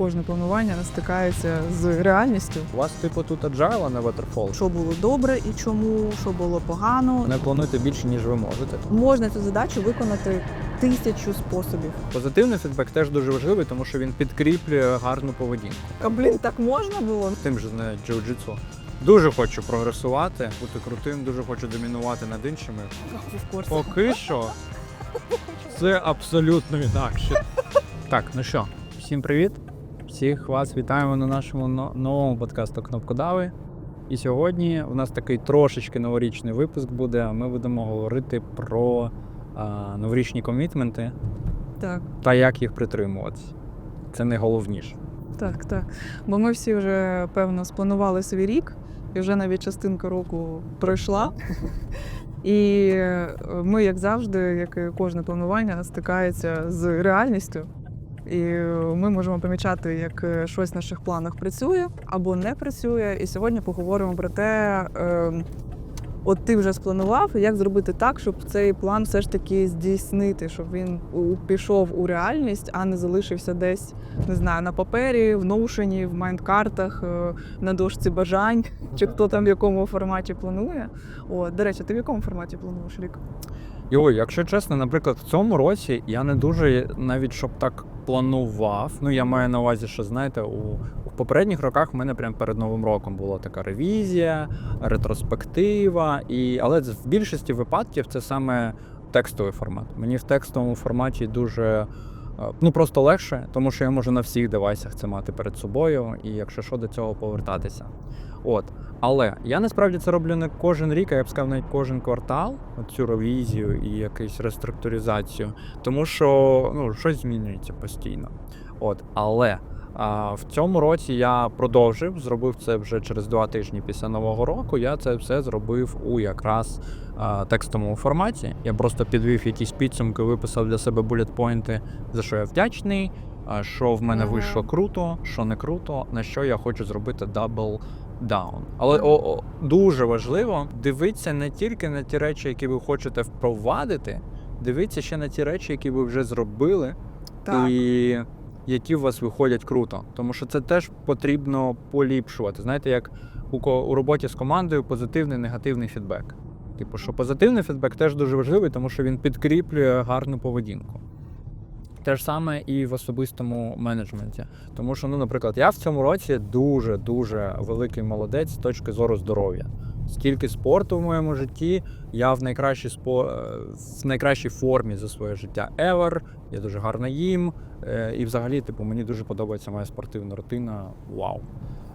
кожне планування стикається з реальністю. У вас, типу, тут agile, а не waterfall. Що було добре і чому, що було погано. Не плануйте більше, ніж ви можете. Можна цю задачу виконати тисячу способів. Позитивний фідбек теж дуже важливий, тому що він підкріплює гарну поведінку. А блін, так можна було? Тим же не джиу-джитсу. Дуже хочу прогресувати, бути крутим, дуже хочу домінувати над іншими. Поки що це абсолютно інакше. Так, ну що, всім привіт. Всіх вас вітаємо на нашому новому подкасту Кнопкодави. І сьогодні у нас такий трошечки новорічний випуск буде. Ми будемо говорити про а, новорічні комітменти Так, та як їх притримуватися. Це найголовніше. так, так. Бо ми всі вже певно спланували свій рік, і вже навіть частинка року пройшла. І е, ми, як завжди, як і кожне планування, стикається з реальністю. І ми можемо помічати, як е, щось в наших планах працює або не працює. І сьогодні поговоримо про те, е, от ти вже спланував, як зробити так, щоб цей план все ж таки здійснити, щоб він пішов у реальність, а не залишився десь, не знаю, на папері, в ноушені, в майндкартах, е, на дошці бажань, чи хто там в якому форматі планує. О, до речі, ти в якому форматі плануєш рік? І якщо чесно, наприклад, в цьому році я не дуже навіть щоб так планував. Ну я маю на увазі, що знаєте, у, у попередніх роках в мене прямо перед новим роком була така ревізія, ретроспектива, і але в більшості випадків це саме текстовий формат. Мені в текстовому форматі дуже. Ну просто легше, тому що я можу на всіх девайсах це мати перед собою, і якщо що до цього повертатися. От. Але я насправді це роблю не кожен рік, а я б сказав навіть кожен квартал, цю ревізію і якусь реструктуризацію, тому що ну, щось змінюється постійно. От. Але в цьому році я продовжив, зробив це вже через два тижні після нового року. Я це все зробив у якраз текстовому форматі. Я просто підвів якісь підсумки, виписав для себе булетпойнти, за що я вдячний. Що в мене вийшло круто, що не круто, на що я хочу зробити дабл даун. Але о, о, дуже важливо дивитися не тільки на ті речі, які ви хочете впровадити, дивитися ще на ті речі, які ви вже зробили, і які у вас виходять круто. Тому що це теж потрібно поліпшувати. Знаєте, як у, у роботі з командою позитивний, негативний фідбек. Типу, що позитивний фідбек теж дуже важливий, тому що він підкріплює гарну поведінку. Те ж саме і в особистому менеджменті. Тому що, ну, наприклад, я в цьому році дуже дуже великий молодець з точки зору здоров'я. Скільки спорту в моєму житті, я в найкращій спо... е, в найкращій формі за своє життя ever, я дуже гарно їм. е, І взагалі, типу, мені дуже подобається моя спортивна рутина. Вау.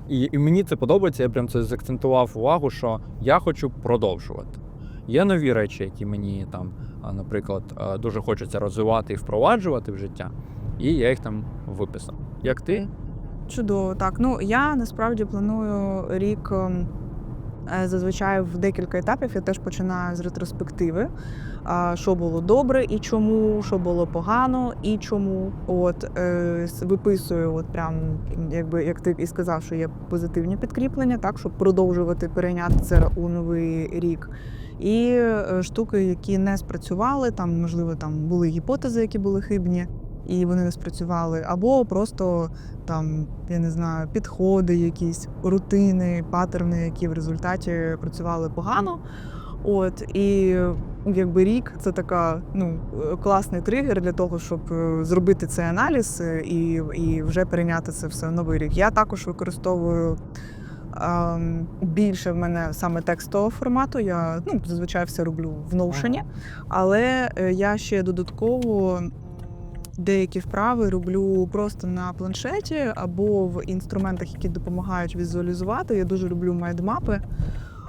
І, і мені це подобається, я прям це заакцентував увагу, що я хочу продовжувати. Є нові речі, які мені там, наприклад, дуже хочеться розвивати і впроваджувати в життя, і я їх там виписав. Як ти? Чудово, так. Ну я насправді планую рік ем, е, зазвичай в декілька етапів. Я теж починаю з ретроспективи. Що було добре і чому, що було погано і чому. От е, виписую, от прям якби як ти і сказав, що є позитивні підкріплення, так щоб продовжувати перейняти це у новий рік. І е, штуки, які не спрацювали, там можливо там були гіпотези, які були хибні, і вони не спрацювали, або просто там, я не знаю, підходи, якісь рутини, паттерни, які в результаті працювали погано. От і якби рік це така ну класний тригер для того, щоб е, зробити цей аналіз е, і, і вже перейняти це все в новий рік. Я також використовую. ем, Більше в мене саме текстового формату. Я ну зазвичай все роблю в Notion, але е, я ще додатково деякі вправи роблю просто на планшеті або в інструментах, які допомагають візуалізувати. Я дуже люблю майндмапи.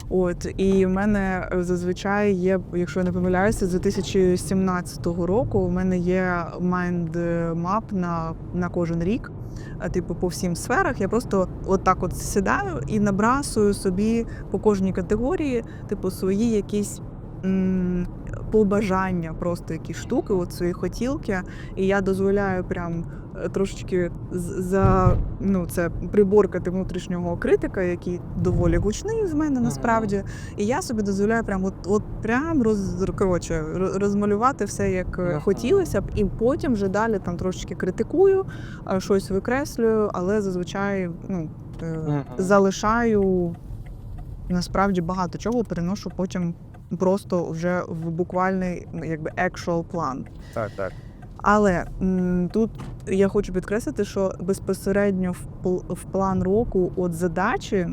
От і в мене зазвичай є, якщо я не помиляюся, з 2017 року у мене є майндмап на, на кожен рік. Типу, по всім сферах я просто отак от сідаю і набрасую собі по кожній категорії, типу, свої якісь побажання, просто якісь штуки, от свої хотілки. І я дозволяю прям е, трошечки за ну, це приборкати внутрішнього критика, який доволі гучний з мене насправді. І я собі дозволяю прям от, от прям роз, коротше, розмалювати все як е, Ага. хотілося б, і потім вже далі там трошечки критикую, а, щось викреслюю, але зазвичай ну, е, залишаю насправді багато чого, переношу потім просто вже в буквальний якби actual план. Так, так. Але м, тут я хочу підкреслити, що безпосередньо в, пл- в план року от задачі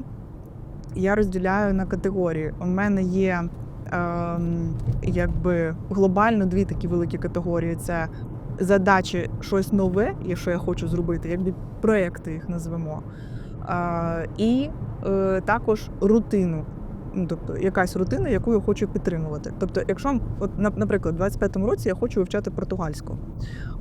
я розділяю на категорії. У мене є ем, якби глобально дві такі великі категорії: це задачі щось нове, і що я хочу зробити, якби проекти їх назвемо. Е, і е, також рутину. Ну, тобто якась рутина, яку я хочу підтримувати. Тобто, якщо, от, наприклад, у 25-му році я хочу вивчати португальську.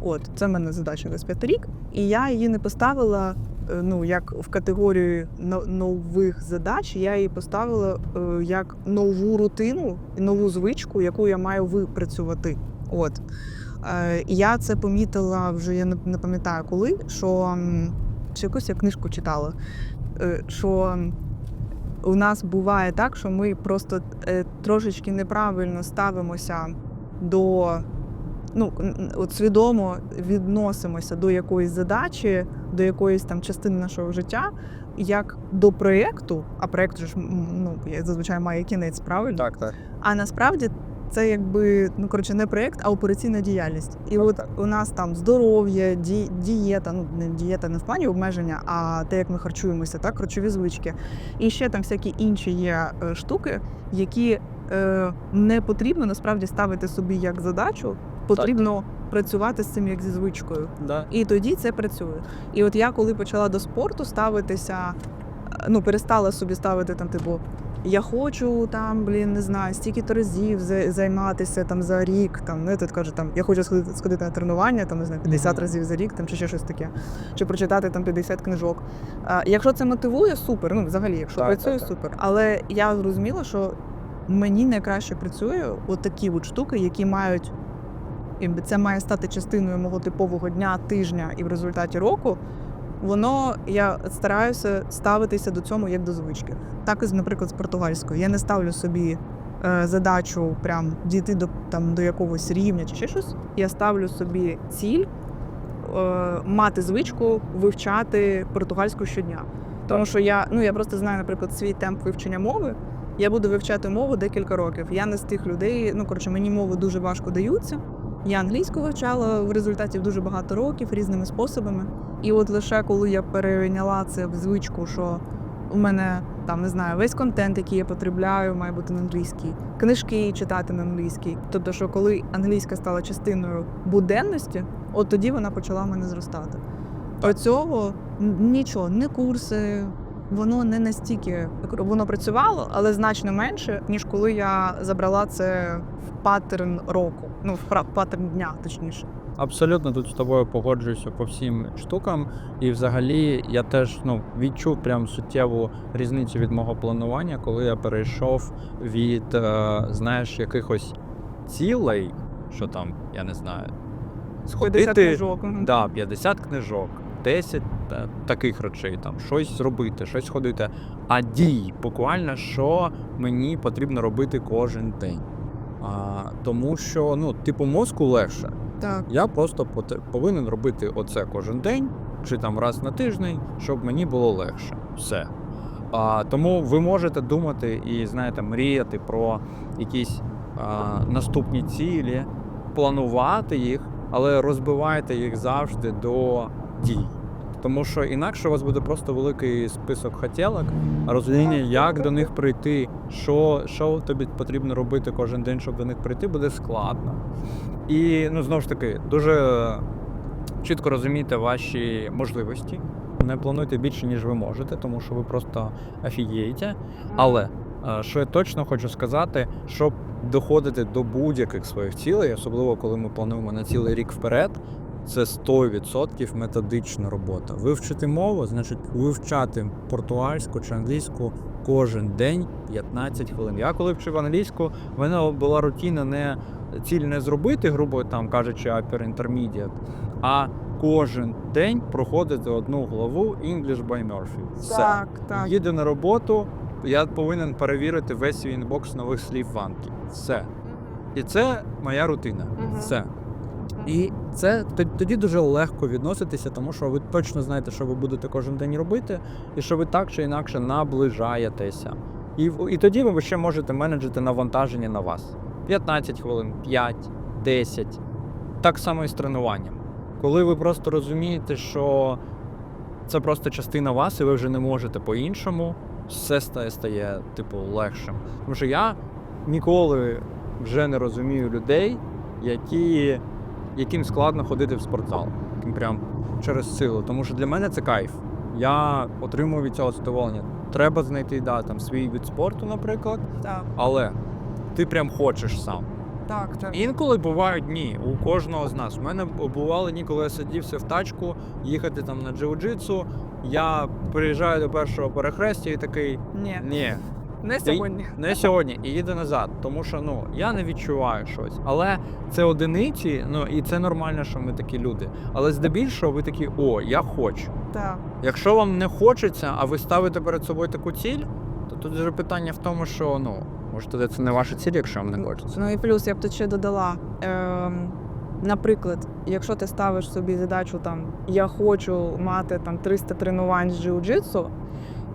От, це в мене задача 25 рік, і я її не поставила е, ну, як в категорію нових задач, я її поставила е, як нову рутину, нову звичку, яку я маю випрацювати. От. Е, І я це помітила вже, я не пам'ятаю коли, що чи якусь я книжку читала, що у нас буває так, що ми просто е, трошечки неправильно ставимося до. Ну, от свідомо відносимося до якоїсь задачі, до якоїсь там частини нашого життя, як до проєкту, а проєкт ж ну, зазвичай має кінець, правильно? Так, так. А насправді це якби ну коротше не проєкт, а операційна діяльність. І от у нас там здоров'я, ді, дієта, ну не дієта не в плані обмеження, а те, як ми харчуємося, так, харчові звички. І ще там всякі інші є е, штуки, які е, не потрібно насправді ставити собі як задачу, потрібно працювати з цим як зі звичкою. Да. І тоді це працює. І от я коли почала до спорту ставитися, е, ну перестала собі ставити там, типу, я хочу там, блін, не знаю, стільки-то разів займатися там за рік. Там, ну, тут каже, там я хочу сходити, сходити на тренування, там не знаю, 50 Мгм. разів за рік, там чи ще щось таке, чи прочитати там 50 книжок. А, якщо це мотивує, супер. Ну, взагалі, якщо Так, працює, так, так. супер. Але я зрозуміла, що мені найкраще працює от от штуки, які мають якби це має стати частиною мого типового дня, тижня і в результаті року. Воно я стараюся ставитися до цього як до звички. Так і, наприклад, з португальською. Я не ставлю собі е, задачу прям дійти до там до якогось рівня чи ще щось. Я ставлю собі ціль е, мати звичку вивчати португальську щодня. Тому що я ну я просто знаю, наприклад, свій темп вивчення мови. Я буду вивчати мову декілька років. Я не з тих людей. Ну коротше, мені мови дуже важко даються. Я англійську вивчала в результаті дуже багато років різними способами. І от лише коли я перейняла це в звичку, що у мене там не знаю, весь контент, який я потребляю, має бути на англійській, книжки читати на англійській. Тобто, що коли англійська стала частиною буденності, от тоді вона почала в мене зростати. Оцього н- нічого, не курси, воно не настільки воно працювало, але значно менше, ніж коли я забрала це в паттерн року, ну в паттерн дня, точніше. Абсолютно тут з тобою погоджуюся по всім штукам. І взагалі я теж ну, відчув прям суттєву різницю від мого планування, коли я перейшов від, е, знаєш, якихось цілей, що там, я не знаю, 50 книжок. Да, 50 книжок, 10 та- таких речей, там щось зробити, щось ходити. А дій, буквально, що мені потрібно робити кожен день. А, тому що, ну, типу, мозку легше. Так. Я просто повинен робити оце кожен день чи там раз на тиждень, щоб мені було легше. Все. А, тому ви можете думати і, знаєте, мріяти про якісь а, наступні цілі, планувати їх, але розбивайте їх завжди до дій. Тому що інакше у вас буде просто великий список хотілок, розуміння, як до них прийти, що, що тобі потрібно робити кожен день, щоб до них прийти, буде складно. І ну знову ж таки, дуже чітко розумійте ваші можливості. Не плануйте більше, ніж ви можете, тому що ви просто офігієте. Але е, що я точно хочу сказати, щоб доходити до будь-яких своїх цілей, особливо коли ми плануємо на цілий рік вперед, це 100% методична робота. Вивчити мову, значить вивчати португальську чи англійську кожен день 15 хвилин. Я коли вчив англійську, в мене була рутина не ціль не зробити, грубо там кажучи, upper intermediate, а кожен день проходити одну главу English by Murphy. Все. Так, так. Їду на роботу, я повинен перевірити весь свій інбокс нових слів в Анкі. Все. І це моя рутина. Все. І це тоді дуже легко відноситися, тому що ви точно знаєте, що ви будете кожен день робити, і що ви так чи інакше наближаєтеся. І, і тоді ви ще можете менеджити навантаження на вас. 15 хвилин, 5, 10. Так само і з тренуванням. Коли ви просто розумієте, що це просто частина вас, і ви вже не можете по-іншому, все стає, стає типу легшим. Тому що я ніколи вже не розумію людей, які, яким складно ходити в спортзал. Яким Прям через силу. Тому що для мене це кайф. Я отримую від цього задоволення. Треба знайти да, там, свій від спорту, наприклад, Так, але ти прям хочеш сам. так, так. Інколи бувають дні у кожного з нас. У мене бували дні, коли я сидівся в тачку, їхати там на джиу-джитсу. Я приїжджаю до першого перехрестя і такий Ні, ні, не сьогодні. не сьогодні, і їду назад. Тому що ну я не відчуваю щось. Але це одиниці, ну і це нормально, що ми такі люди. Але здебільшого ви такі, о, я хочу. Так. Якщо вам не хочеться, а ви ставите перед собою таку ціль, то тут вже питання в тому, що ну може тоді це не ваша ціль, якщо вам не хочеться. Ну і плюс я б тут ще додала. Ем, наприклад, якщо ти ставиш собі задачу там я хочу мати там 300 тренувань з джиу-джитсу,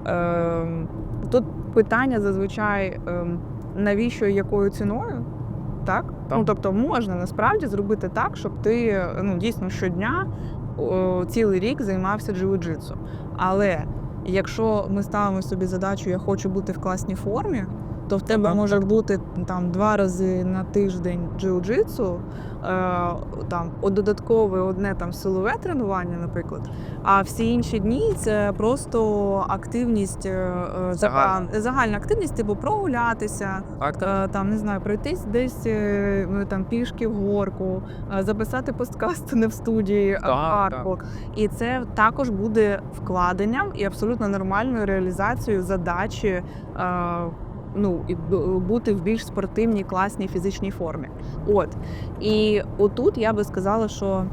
ем, тут питання зазвичай ем, навіщо і якою ціною? Так? Так. Ну тобто можна насправді зробити так, щоб ти ну, дійсно щодня о, цілий рік займався джиу-джитсу. Але якщо ми ставимо собі задачу Я хочу бути в класній формі, то в тебе може бути там два рази на тиждень джиу-джитсу, е, там додаткове одне там силове тренування, наприклад. А всі інші дні це просто активність, е, е, Загальна. загальна активність, типу прогулятися, Е, там не знаю, пройтись десь е, ну, там пішки в горку, е, записати посткаст не в студії, а в парку. І це також буде вкладенням і абсолютно нормальною реалізацією задачі. Ну, і бути в більш спортивній, класній фізичній формі. От. І отут я би сказала, що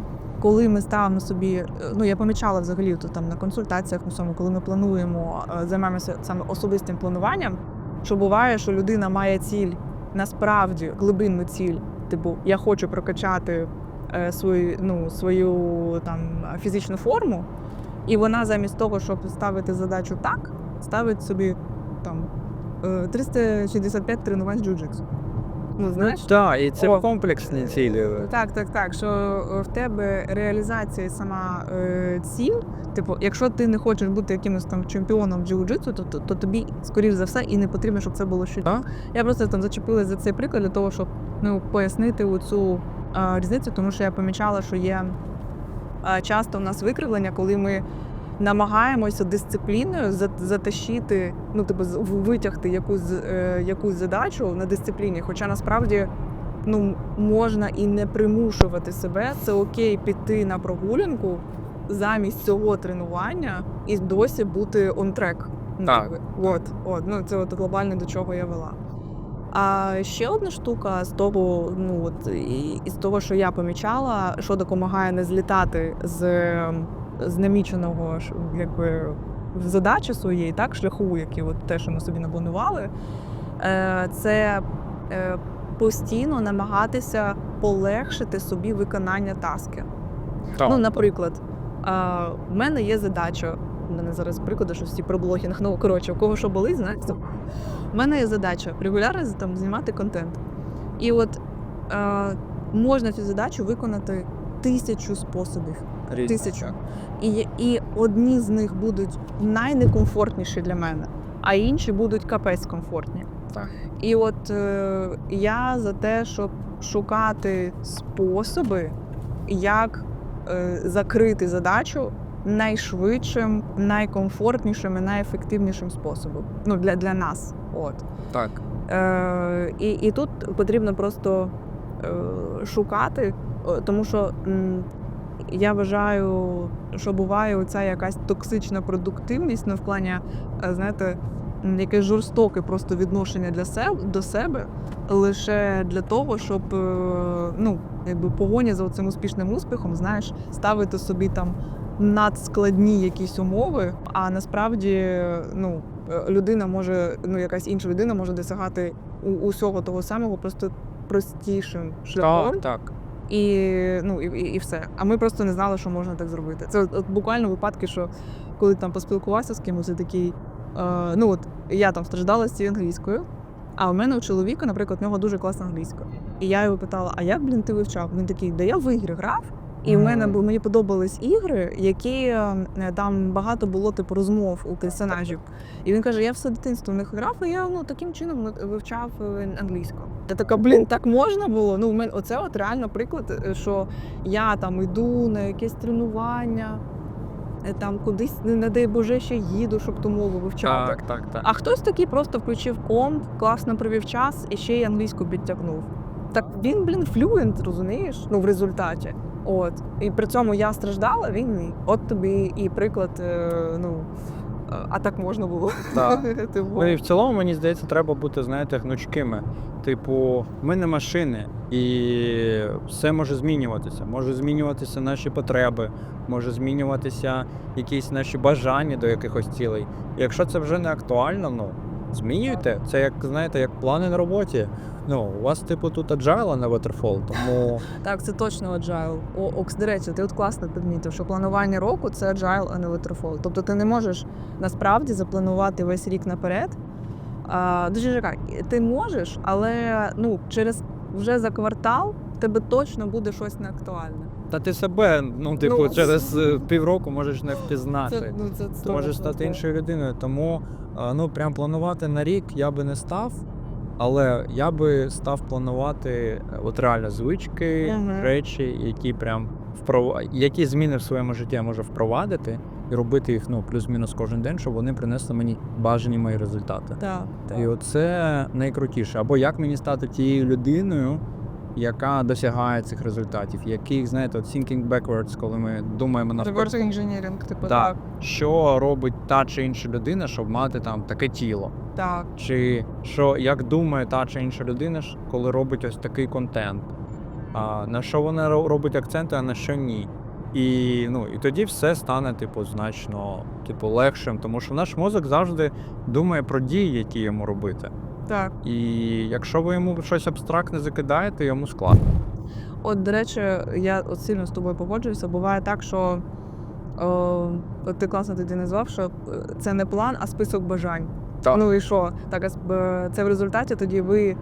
коли ми ставимо собі, е, ну я помічала взагалі тут там на консультаціях, у всьому, коли ми плануємо, е, займаємося саме особистим плануванням, що буває, що людина має ціль, насправді глибинну ціль, типу, я хочу прокачати е, свою, ну, свою там фізичну форму, і вона замість того, щоб ставити задачу так, ставить собі там 365 тренувань з джиу-джитсу. Ну, знаєш? Так, і це О. комплексні цілі. Так, так, так. Що е, в тебе реалізація сама е, ціль. Типу, якщо ти не хочеш бути якимось там чемпіоном джиу-джитсу, то, то, то тобі, скоріш за все, і не потрібно, щоб це було. Так. Я просто там зачепилась за цей приклад для того, щоб ну, пояснити цю е, різницю, тому що я помічала, що є е, часто в нас викривлення, коли ми намагаємося дисципліною за- затащити, ну типу, витягти якусь, е, якусь задачу на дисципліні. Хоча насправді ну, можна і не примушувати себе. Це окей піти на прогулянку замість цього тренування і досі бути on track. Ну, Так. От, от, ну це от глобально до чого я вела. А ще одна штука з того, ну от і, і з того, що я помічала, що допомагає не злітати з, з наміченого якби задачі своєї, так, шляху, які от те, що ми собі напланували, е, це е, постійно намагатися полегшити собі виконання таски. Так. Ну, наприклад, а, в мене є задача. У мене зараз приклади, що всі про блогінг. Ну, коротше, у кого що болить, знаєте. У мене є задача регулярно там, знімати контент. І от е, можна цю задачу виконати тисячу способів. Різні. Тисячу. І, і одні з них будуть найнекомфортніші для мене, а інші будуть капець комфортні. Так. І от е, я за те, щоб шукати способи, як е, закрити задачу найшвидшим, найкомфортнішим і найефективнішим способом. Ну, для, для нас. От. Так. Е, і, і тут потрібно просто е, шукати, е, тому що м, я вважаю, що буває оця якась токсична продуктивність, ну плані, е, знаєте, якесь жорстоке просто відношення для себе до себе лише для того, щоб е, ну, якби погоні за цим успішним успіхом, знаєш, ставити собі там надскладні якісь умови, а насправді ну, е, людина може, ну якась інша людина може досягати усього того самого просто простішим шляхом. Так, так. І, ну, і, і, все. А ми просто не знали, що можна так зробити. Це от буквально випадки, що коли там поспілкувався з кимось, і такий. Е, ну от я там страждала з цією англійською, а у мене у чоловіка, наприклад, у нього дуже класна англійська. І я його питала: а як, блін, ти вивчав? Він такий, да я в ігри грав. І в мене мені подобались ігри, які е, там багато було типу розмов у персонажів. І він каже: я все дитинство в них грав, і я ну таким чином вивчав е, англійську. Я така, блін, так можна було. Ну, в мене оце от реально приклад, е, що я там йду на якесь тренування, там кудись, не дай Боже, ще їду, щоб ту мову вивчати. Так, так, так. А хтось такий просто включив комп, класно провів час і ще й англійську підтягнув. Так він, блін, флюент, розумієш? Ну, в результаті. От. І при цьому я страждала, він ні. От тобі і приклад, е, ну. е, А так можна було. Так. Типу. Ну і в цілому, мені здається, треба бути, знаєте, гнучкими. Типу, ми не машини, і все може змінюватися. Може змінюватися наші потреби, може змінюватися якісь наші бажання до якихось цілей. І якщо це вже не актуально, ну змінюйте. Це як знаєте, як плани на роботі. Ну, у вас, типу, тут agile, а не waterfall, тому Так, це точно agile. О, Окс, до речі, ти от класно підмітив, що планування року це agile, а не waterfall. Тобто ти не можеш насправді запланувати весь рік наперед. А, дуже жака, ти можеш, але ну, через вже за квартал тебе точно буде щось неактуальне. та ти себе, ну, типу, Ну, через е, півроку можеш не впізнати. Це, ну, це ти можеш стати іншою людиною. Тому е, ну прям планувати на рік я би не став. Але я би став планувати е, от реально звички, Мгм. речі, які прям впров... які зміни в своєму житті я можу впровадити і робити їх ну плюс-мінус кожен день, щоб вони принесли мені бажані мої результати. Так, так. І оце найкрутіше. Або як мені стати тією людиною, яка досягає цих результатів, яких, знаєте, от thinking backwards, коли ми думаємо на Reverse engineering, типу, Да. так. що робить та чи інша людина, щоб мати там таке тіло. Так. Чи що як думає та чи інша людина, коли робить ось такий контент, а, на що вона робить акценти, а на що ні. І, ну, і тоді все стане, типу, значно типу, легшим, тому що наш мозок завжди думає про дії, які йому робити. Так. І якщо ви йому щось абстрактне закидаєте, йому складно. От, до речі, я от сильно з тобою погоджуюся. Буває так, що о, от ти класно тоді назвав, що е, це не план, а список бажань. Так. Ну і що? Так, це в результаті тоді ви е,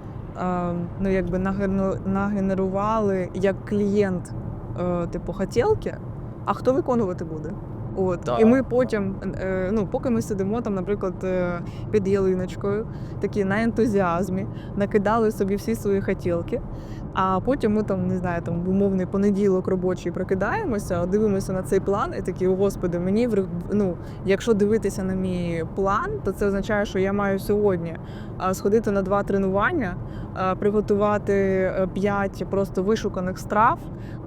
ну, якби нагену- нагенерували як клієнт е, типу хотілки, а хто виконувати буде? От. І ми потім, е, ну, поки ми сидимо там, наприклад, е, під ялиночкою, такі на ентузіазмі, накидали собі всі свої хотілки. А потім ми там, не знаю, там в умовний понеділок робочий прокидаємося, дивимося на цей план і такі, о господи, мені ну, якщо дивитися на мій план, то це означає, що я маю сьогодні сходити на два тренування, приготувати е, п'ять просто вишуканих страв.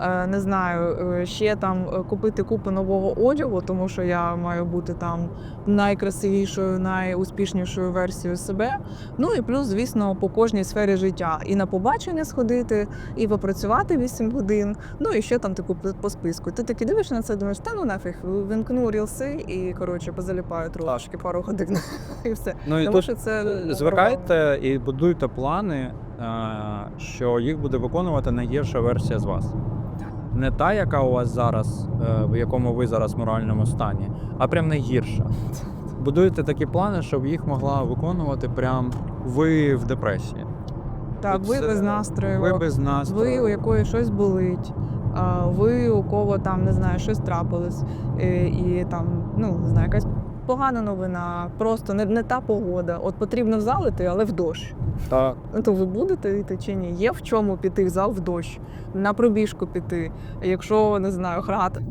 е, Не знаю, е, ще там купити купу нового одягу, тому що я маю бути там найкрасивішою, найуспішнішою версією себе. Ну і плюс, звісно, по кожній сфері життя. І на побачення сходити, і попрацювати 8 годин. Ну і ще там типу по- списку. Ти таки дивишся на це, думаєш, та ну нафіг, вимкну рілси і коротше позаліпаю трошки пару годин і все. Ну і Тому тут що це звикайте і будуйте плани, е, що їх буде виконувати найгірша версія з вас. Не та, яка у вас зараз, е, в якому ви зараз в моральному стані, а прям найгірша. Будуйте такі плани, щоб їх могла виконувати прям ви в депресії. Так, ви без настрою. Ви без настрою. Ви, у якої щось болить, ви у кого там не знаю, щось трапилось, і, і там, ну не знаю, якась погана новина, просто не, не та погода. От потрібно в зал іти, але в дощ. Так. То ви будете йти чи ні? Є в чому піти в зал в дощ, на пробіжку піти, якщо не знаю, грати.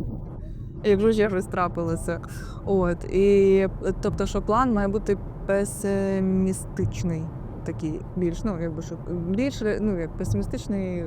Якщо ще щось трапилося. От. І тобто, що план має бути песимістичний. Такий більш, ну якби що більш ну як песимістичний, е,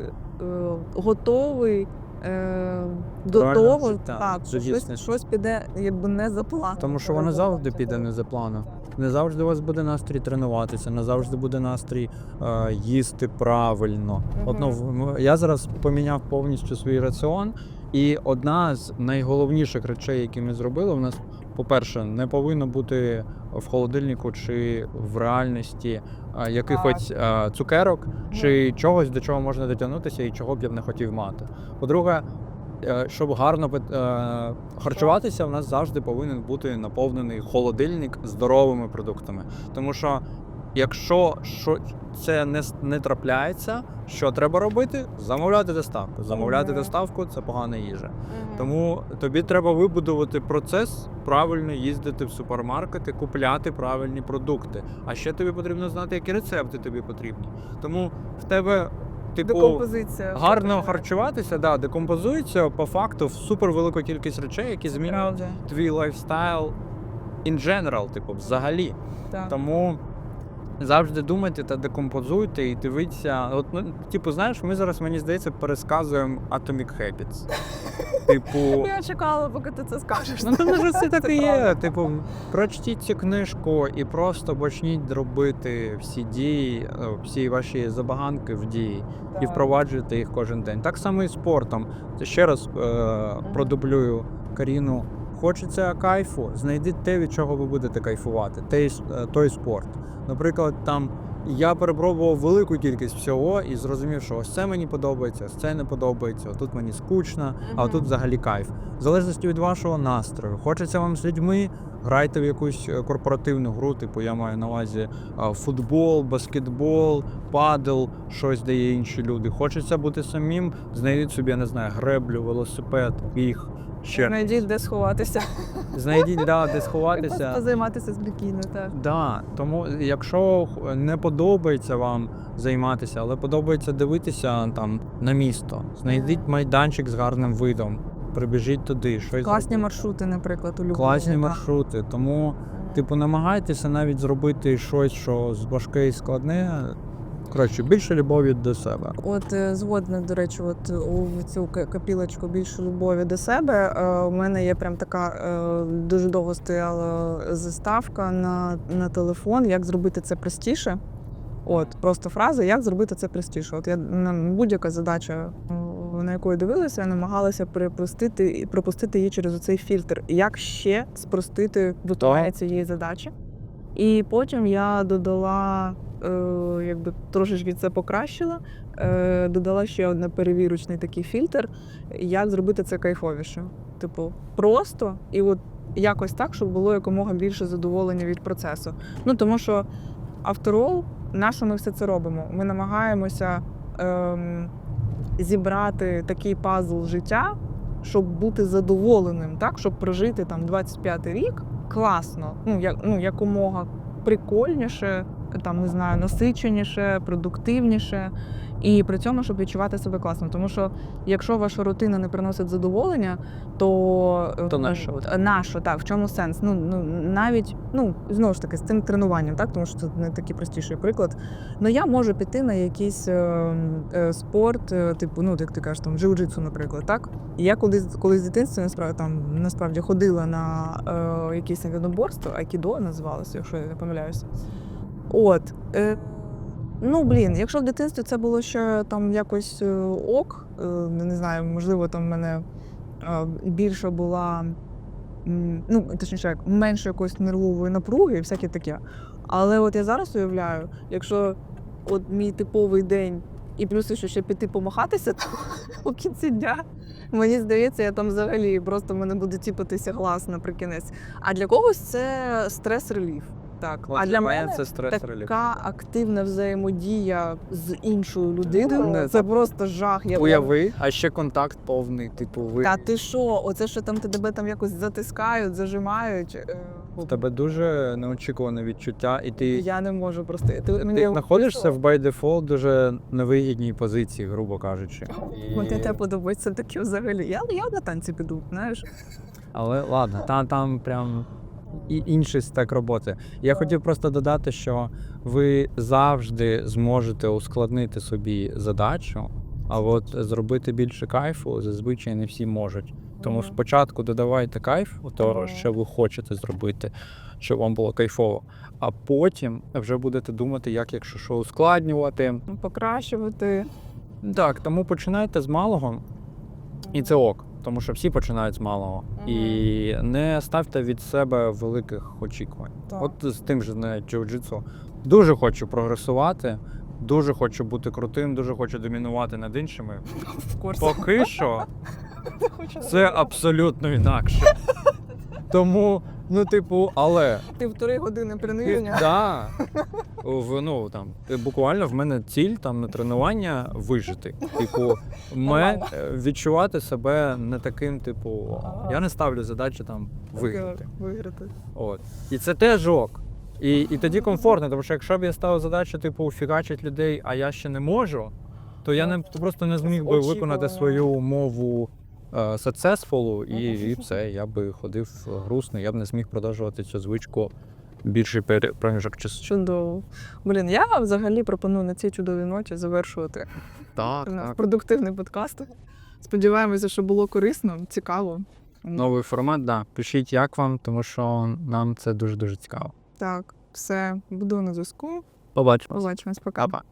готовий е, до Правильно, того, це так, так, що щось, щось піде якби не за планом. Тому що воно завжди піде не за планом. Не завжди у вас буде настрій тренуватися, не завжди буде настрій е, їсти правильно. Мгм. Одно в- я зараз поміняв повністю свій раціон, і одна з найголовніших речей, які ми зробили, у нас, по-перше, не повинно бути в холодильнику чи в реальності е, якихось е, цукерок чи чогось, до чого можна дотягнутися і чого б я б не хотів мати. По-друге, е, щоб гарно харчуватися, в нас завжди повинен бути наповнений холодильник здоровими продуктами. Тому що якщо що це не, не трапляється, що треба робити? Замовляти доставку. Замовляти доставку це погана їжа. Тому тобі треба вибудувати процес, правильно їздити в супермаркети, купляти правильні продукти. А ще тобі потрібно знати, які рецепти тобі потрібні. Тому в тебе, типу, Декомпозиція. гарно харчуватися, да, декомпозується по факту в супер велику кількість речей, які змінюють твій лайфстайл in general, типу, взагалі. Так. Тому завжди думайте та декомпозуйте і дивіться. От, ну, типу, знаєш, ми зараз, мені здається, пересказуємо Atomic Habits. Типу. Я чекала, поки ти це скажеш. Ну, тому що це так і є. Типу, прочтіть цю книжку і просто почніть робити всі дії, е, всі ваші забаганки в дії і Так. впроваджуйте їх кожен день. Так само і спортом. Це ще раз е, продублюю Каріну. Хочеться кайфу, знайдіть те, від чого ви будете кайфувати, той, е, той спорт. Наприклад, там я перепробував велику кількість всього і зрозумів, що ось це мені подобається, ось це не подобається, тут мені скучно, а тут взагалі кайф. В залежності від вашого настрою. Хочеться вам з людьми, грайте в якусь е, корпоративну гру, типу я маю на увазі футбол, баскетбол, падл, щось де є інші люди. Хочеться бути самим, знайдіть собі, я не знаю, греблю, велосипед, біг. Ще Знайдіть, де сховатися. знайдіть, да, де Просто сховатися. займатися спокійно, так. Да, тому якщо не подобається вам займатися, але подобається дивитися там на місто, знайдіть майданчик з гарним видом, прибіжіть туди, щось Класні зробіть. маршрути, наприклад, улюблені. класні так. маршрути. Тому, типу, намагайтеся навіть зробити щось, що важке і складне. Коротше, більше любові до себе. От е, згодна, до речі, от у цю капілочку більше любові до себе. е, У мене є прям така е, дуже довго стояла заставка на, на телефон, як зробити це простіше. От, просто фраза, як зробити це простіше. От я на будь-яка задача, на яку я дивилася, я намагалася перепростити і пропустити її через оцей фільтр. Як ще спростити виконання цієї задачі. І потім я додала, якби трошечки це покращила, е, додала ще один перевірочний такий фільтр, як зробити це кайфовіше. Типу, просто і от якось так, щоб було якомога більше задоволення від процесу. Ну тому що авторол, на що ми все це робимо? Ми намагаємося ем, зібрати такий пазл життя, щоб бути задоволеним, так, щоб прожити там 25 рік класно, ну як ну якомога прикольніше, там не знаю, насиченіше, продуктивніше. І при цьому, щоб відчувати себе класно. Тому що якщо ваша рутина не приносить задоволення, то, е, То нащо? е, нащо, так, в чому сенс? Ну, ну навіть ну знову ж таки з цим тренуванням, так тому що це не такий простіший приклад. Ну я можу піти на якийсь е, е, спорт, е, типу, ну як ти кажеш, там джиу-джитсу, наприклад, так. І я колись колись в дитинстві насправді там насправді ходила на е, якесь єдиноборство, айкідо називалося, якщо я не помиляюся. От. Е, Ну, блін, якщо в дитинстві це було ще там якось е, ок, е, не знаю, можливо, там в мене е, більше була, ну, точніше, як менше якоїсь нервової напруги і всяке таке. Але от я зараз уявляю, якщо от мій типовий день, і плюс ще ще піти помахатися, то у кінці дня. Мені здається, я там взагалі просто в мене буде тіпатися глас наприкінець. А для когось це стрес-реліф. Так. А для мене це стрес реліф. така активна взаємодія з іншою людиною. Не, це просто жах. Я Уяви, а ще контакт повний, типу, ви. Та ти що? Оце що там тебе там якось затискають, зажимають. е, У тебе дуже неочікуване відчуття, і ти, Я не можу просто. Ти, ти мені знаходишся в by default дуже невигідній позиції, грубо кажучи. І- Мені те подобається таке взагалі. Я, я на танці піду, знаєш. Але ладно, там, там прям і інший стек роботи. Я хотів просто додати, що ви завжди зможете ускладнити собі задачу, а от зробити більше кайфу зазвичай не всі можуть. Тому спочатку додавайте кайф у того, що ви хочете зробити, щоб вам було кайфово. А потім вже будете думати, як якщо що ускладнювати. Покращувати. Так, тому починайте з малого, і це ок. Тому що всі починають з малого. Мгм. І не ставте від себе великих очікувань. Так. От з тим же на джиу-джитсу. Дуже хочу прогресувати, дуже хочу бути крутим, дуже хочу домінувати над іншими. В курсі. Поки що це абсолютно інакше. Тому, ну, типу, але Півтори години приниження. Да. В, ну, там, е, буквально в мене ціль там на тренування вижити. Типу, ме, е, відчувати себе не таким, типу, я не ставлю задачі там виграти. Виграти. От. І це теж ок. І, і тоді комфортно, тому що якщо б я ставив задачу, типу, фігачить людей, а я ще не можу, то я не просто не зміг би виконати свою умову е, successful, і, і все, я би ходив грустний, я б не зміг продовжувати цю звичку більший пері- проміжок часу. Чудово. Блін, я взагалі пропоную на цій чудовій ноті завершувати Так, наш продуктивний подкаст. Сподіваємося, що було корисно, цікаво. Новий формат, да. Пишіть, як вам, тому що нам це дуже дуже цікаво. Так, все, буду на зв'язку. Побачимо. Побачимось, пока. Па-па.